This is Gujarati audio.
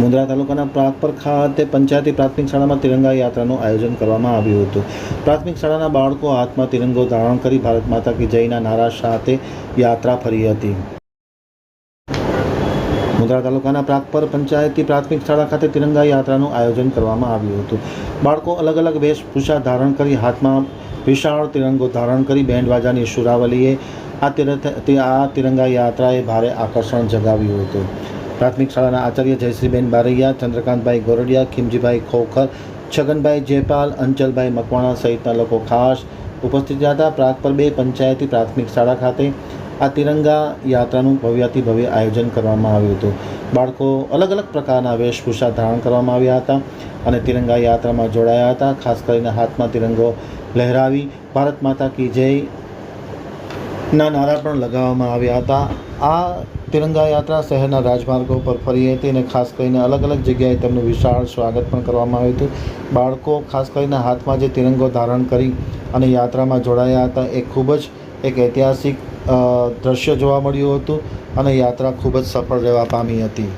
મુંદ્રા તાલુકાના પ્રાગપર ખાતે પંચાયતી પ્રાથમિક શાળામાં તિરંગા યાત્રાનું આયોજન કરવામાં આવ્યું હતું. પ્રાથમિક શાળાના બાળકો હાથમાં તિરંગો ધારણ કરી ભારત માતા કી જયના નારા સાથે યાત્રા ફરી હતી. મુંદ્રા તાલુકાના પ્રાગપર પંચાયતી પ્રાથમિક શાળા ખાતે તિરંગા યાત્રાનું આયોજન કરવામાં આવ્યું હતું. બાળકો અલગ અલગ વેશભૂષા ધારણ કરી હાથમાં વિશાળ તિરંગો ધારણ કરી બેન્ડ વાજાની સુરાવલીએ આ તિરંગા યાત્રાએ ભારે આકર્ષણ જગાવ્યું હતું. પ્રાથમિક શાળાના આચાર્ય જયશ્રીબેન બારૈયા, ચંદ્રકાંતભાઈ ગોરડિયા, ખીમજીભાઈ ખોખર, છગનભાઈ જયપાલ અંચલભાઈ મકવાણા સહિતના લોકો ખાસ ઉપસ્થિત હતા. પ્રાગપર બે પંચાયતી પ્રાથમિક શાળા ખાતે આ તિરંગા યાત્રાનું ભવ્યાથી ભવ્ય આયોજન કરવામાં આવ્યું હતું. બાળકો અલગ અલગ પ્રકારના વેશભૂષા ધારણ કરવામાં આવ્યા હતા અને તિરંગા યાત્રામાં જોડાયા હતા. ખાસ કરીને હાથમાં તિરંગો લહેરાવી ભારત માતા કી જય ના નારા પણ લગાવવામાં આવ્યા હતા. આ તિરંગા યાત્રા શહેરના રાજમાર્ગો પર ફરી હતી અને ખાસ કરીને અલગ અલગ જગ્યાએ તેમનું વિશાળ સ્વાગત પણ કરવામાં આવ્યું હતું. બાળકો, ખાસ કરીને હાથમાં જે તિરંગો ધારણ કરી અને યાત્રામાં જોડાયા હતા, એ ખૂબ જ એક ઐતિહાસિક દ્રશ્ય જોવા મળ્યું હતું અને યાત્રા ખૂબ જ સફળ રહેવા પામી હતી.